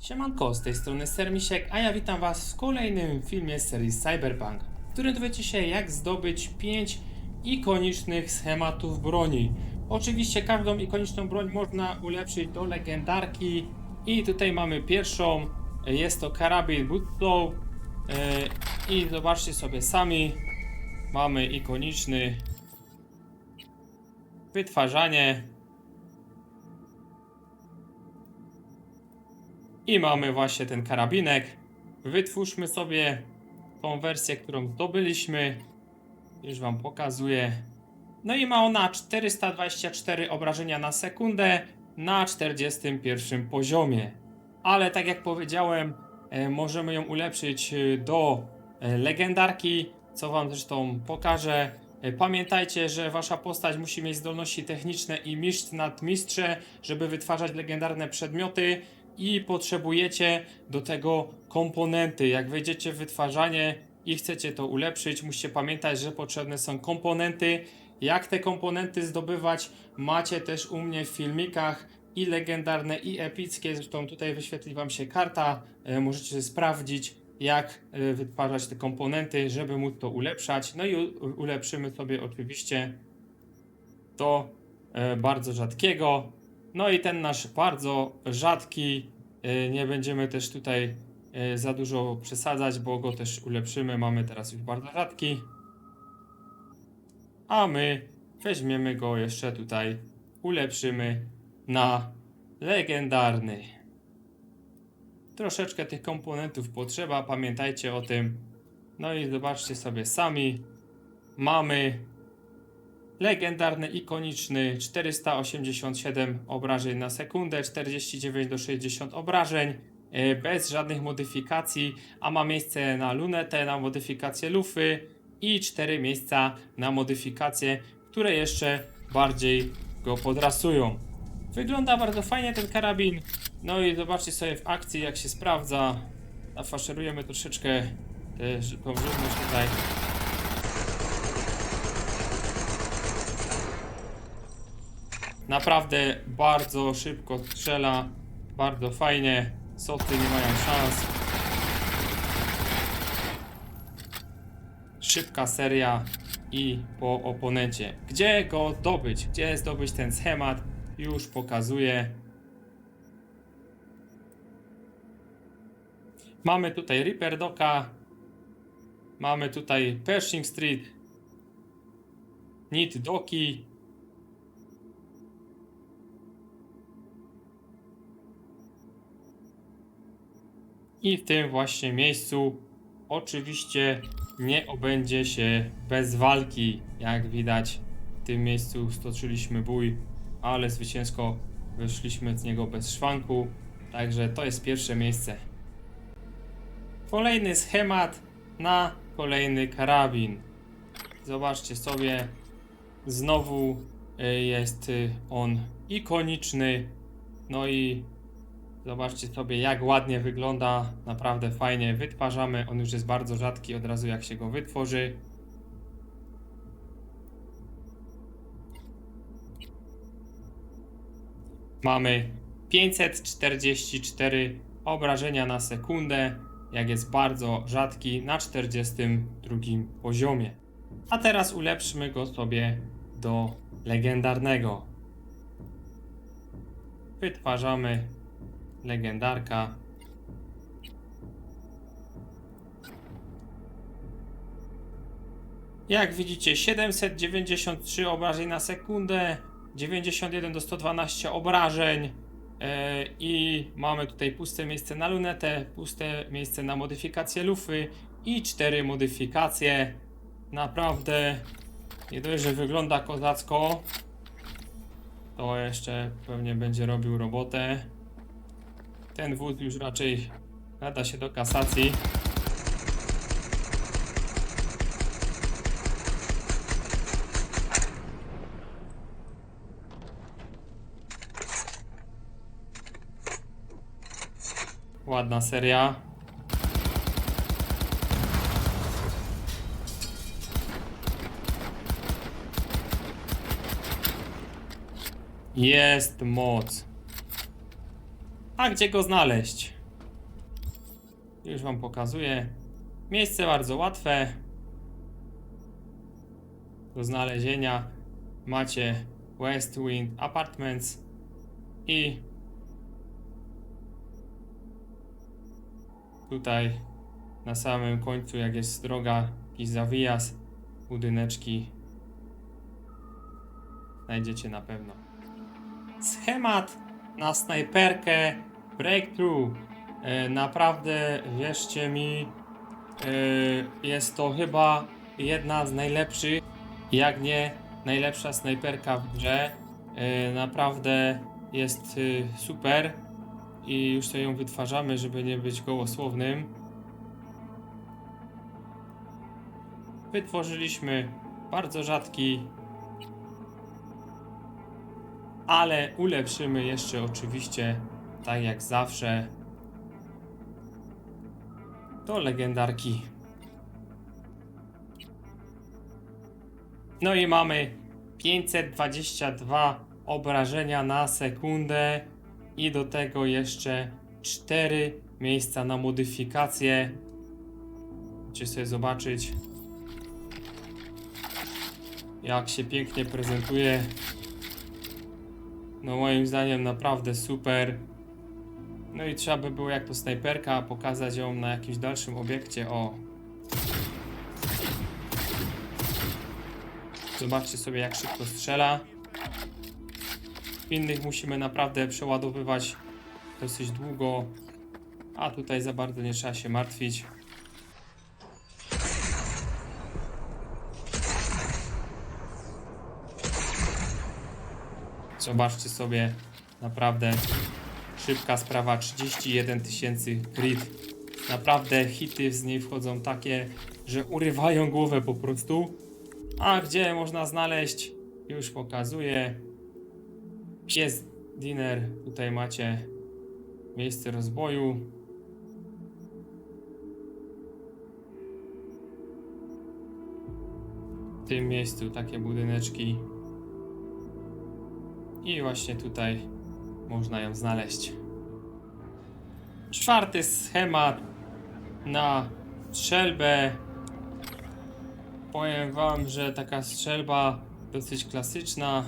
Siemanko, z tej strony Sermisiek, a ja witam was w kolejnym filmie z serii Cyberpunk, w którym dowiecie się jak zdobyć 5 ikonicznych schematów broni. Oczywiście każdą ikoniczną broń można ulepszyć do legendarki i tutaj mamy pierwszą, jest to karabin Butlow yy, i zobaczcie sobie sami, mamy ikoniczny wytwarzanie I mamy właśnie ten karabinek. Wytwórzmy sobie tą wersję, którą zdobyliśmy. Już Wam pokazuję. No i ma ona 424 obrażenia na sekundę na 41 poziomie. Ale tak jak powiedziałem, e, możemy ją ulepszyć e, do e, legendarki, co Wam zresztą pokażę. Pamiętajcie, że Wasza postać musi mieć zdolności techniczne i mistrz nad mistrze, żeby wytwarzać legendarne przedmioty i potrzebujecie do tego komponenty. Jak wejdziecie w wytwarzanie i chcecie to ulepszyć, musicie pamiętać, że potrzebne są komponenty. Jak te komponenty zdobywać, macie też u mnie w filmikach i legendarne, i epickie. Zresztą tutaj wyświetli Wam się karta. E, możecie sprawdzić, jak e, wytwarzać te komponenty, żeby móc to ulepszać. No i ulepszymy sobie oczywiście do e, bardzo rzadkiego. No i ten nasz bardzo rzadki, nie będziemy też tutaj e, za dużo przesadzać, bo go też ulepszymy. Mamy teraz już bardzo rzadki. A my weźmiemy go jeszcze tutaj, ulepszymy na legendarny. Troszeczkę tych komponentów potrzeba, pamiętajcie o tym. No i zobaczcie sobie sami. Mamy Legendarny, ikoniczny 487 obrażeń na sekundę, 49 do 60 obrażeń, e, bez żadnych modyfikacji, a ma miejsce na lunetę, na modyfikację lufy i 4 miejsca na modyfikacje, które jeszcze bardziej go podrasują. Wygląda bardzo fajnie ten karabin, no i zobaczcie sobie w akcji jak się sprawdza. Nafaszerujemy troszeczkę e, tą żywność tutaj. Naprawdę bardzo szybko strzela, bardzo fajnie. Soty nie mają szans. Szybka seria i po oponencie. Gdzie go zdobyć? Gdzie zdobyć ten schemat? Już pokazuję. Mamy tutaj Reaper Doka. Mamy tutaj Pershing Street. Need Doki. I w tym właśnie miejscu oczywiście nie obędzie się bez walki. Jak widać, w tym miejscu stoczyliśmy bój, ale zwycięsko wyszliśmy z niego bez szwanku. Także to jest pierwsze miejsce. Kolejny schemat na kolejny karabin. Zobaczcie sobie, znowu y, jest y, on ikoniczny. No i Zobaczcie sobie, jak ładnie wygląda. Naprawdę fajnie wytwarzamy. On już jest bardzo rzadki od razu, jak się go wytworzy. Mamy 544 obrażenia na sekundę, jak jest bardzo rzadki na 42 poziomie. A teraz ulepszmy go sobie do legendarnego. Wytwarzamy legendarka. Jak widzicie, 793 obrażeń na sekundę, 91 do 112 obrażeń. e, I mamy tutaj puste miejsce na lunetę, puste miejsce na modyfikację lufy i cztery modyfikacje. Naprawdę nie dość, że wygląda kozacko, to jeszcze pewnie będzie robił robotę. Ten wód już raczej nada się do kasacji. Ładna seria. Jest moc. A gdzie go znaleźć? Już wam pokazuję. Miejsce bardzo łatwe do znalezienia. Macie West Wind Apartments i tutaj na samym końcu, jak jest droga, jakiś zawijas, budyneczki znajdziecie na pewno. Schemat na snajperkę Breakthrough. E, naprawdę, wierzcie mi, e, jest to chyba jedna z najlepszych, jak nie najlepsza snajperka w grze. E, naprawdę jest super i już sobie ją wytwarzamy, żeby nie być gołosłownym. Wytworzyliśmy bardzo rzadki, ale ulepszymy jeszcze oczywiście, tak jak zawsze, do legendarki. No i mamy 522 obrażenia na sekundę i do tego jeszcze 4 miejsca na modyfikację. Możecie sobie zobaczyć jak się pięknie prezentuje. No moim zdaniem naprawdę super. No i trzeba by było jak to snajperka pokazać ją na jakimś dalszym obiekcie. O. Zobaczcie sobie jak szybko strzela. Innych musimy naprawdę przeładowywać dosyć długo. A tutaj za bardzo nie trzeba się martwić. Zobaczcie sobie, naprawdę szybka sprawa, 31 tysięcy crit. Naprawdę hity z niej wchodzą takie, że urywają głowę po prostu. A gdzie można znaleźć? Już pokazuję. Pies Dinner, tutaj macie miejsce rozboju. W tym miejscu takie budyneczki. I właśnie tutaj można ją znaleźć. Czwarty schemat na strzelbę. Powiem wam, że taka strzelba dosyć klasyczna.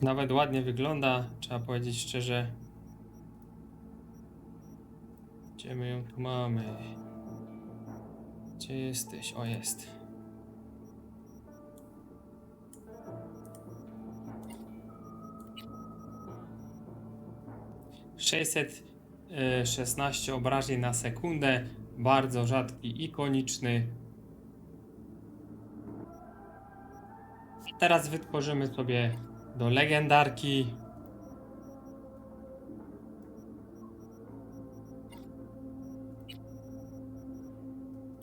Nawet ładnie wygląda, trzeba powiedzieć szczerze. Gdzie my ją tu mamy? Gdzie jesteś? O, jest. Sześćset e, 16 obrażeń na sekundę, bardzo rzadki, ikoniczny. Teraz wytworzymy sobie do legendarki.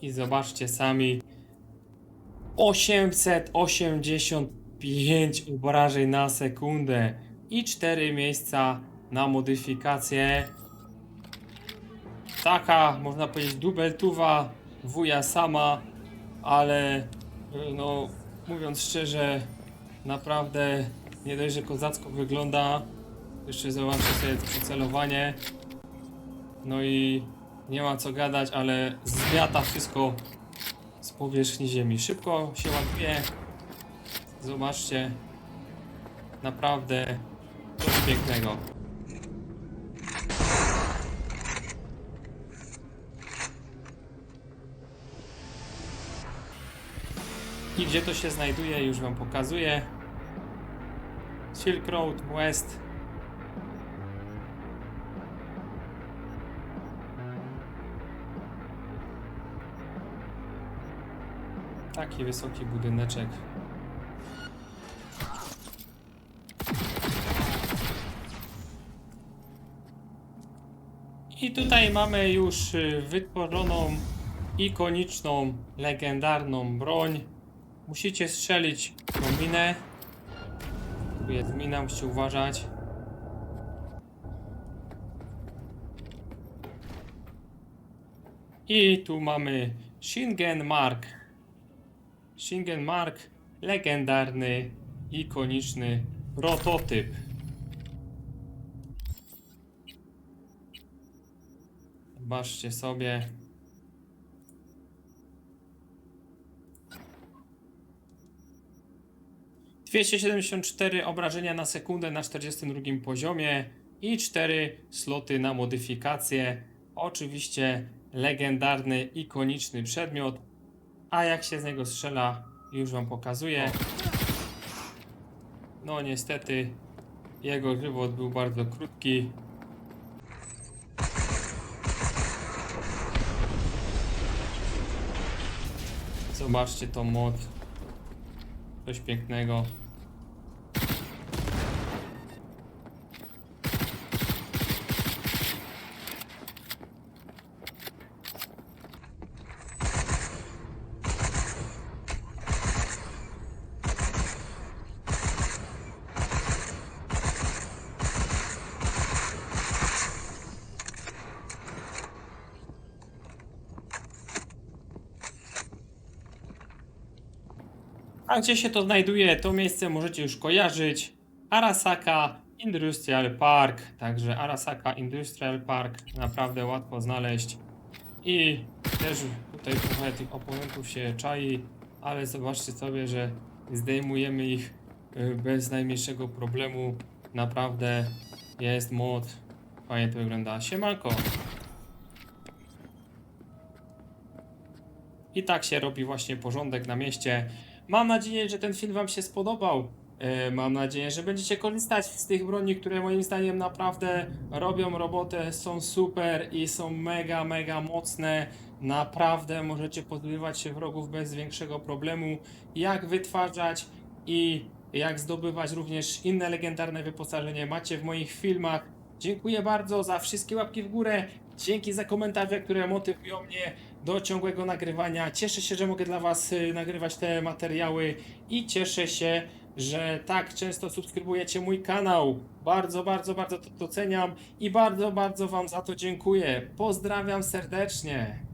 I zobaczcie sami. 885 obrażeń na sekundę i 4 miejsca na modyfikację. Taka, można powiedzieć, dubeltuwa wuja sama, ale y, no, mówiąc szczerze, naprawdę nie dość, że kozacko wygląda. Jeszcze zobaczcie sobie przycelowanie. No i nie ma co gadać, ale zmiata wszystko z powierzchni ziemi. Szybko się ładuje. Zobaczcie. Naprawdę coś pięknego. I gdzie to się znajduje, już Wam pokazuję. Silk Road West. Taki wysoki budyneczek. I tutaj mamy już y, wytworzoną ikoniczną, legendarną broń. Musicie strzelić tą minę. Tu jest mina, musicie uważać. I tu mamy Shingen Mark. Shingen Mark, legendarny, ikoniczny prototyp. Zobaczcie sobie. Dwieście siedemdziesiąt cztery obrażenia na sekundę na 42 poziomie i 4 sloty na modyfikację. Oczywiście legendarny, ikoniczny przedmiot. A jak się z niego strzela, już wam pokazuję. No niestety jego żywot był bardzo krótki. Zobaczcie tą moc. Coś pięknego. A gdzie się to znajduje, to miejsce możecie już kojarzyć. Arasaka Industrial Park. Także Arasaka Industrial Park naprawdę łatwo znaleźć. I też tutaj trochę tych oponentów się czai, ale zobaczcie sobie, że zdejmujemy ich y, bez najmniejszego problemu. Naprawdę jest moc. Fajnie to wygląda. Siemanko. I tak się robi właśnie porządek na mieście. Mam nadzieję, że ten film Wam się spodobał. E, Mam nadzieję, że będziecie korzystać z tych broni, które moim zdaniem naprawdę robią robotę, są super i są mega, mega mocne. Naprawdę możecie pozbywać się wrogów bez większego problemu. Jak wytwarzać i jak zdobywać również inne legendarne wyposażenie macie w moich filmach. Dziękuję bardzo za wszystkie łapki w górę. Dzięki za komentarze, które motywują mnie do ciągłego nagrywania. Cieszę się, że mogę dla Was y, nagrywać te materiały i cieszę się, że tak często subskrybujecie mój kanał. Bardzo, bardzo, bardzo to doceniam i bardzo, bardzo Wam za to dziękuję. Pozdrawiam serdecznie.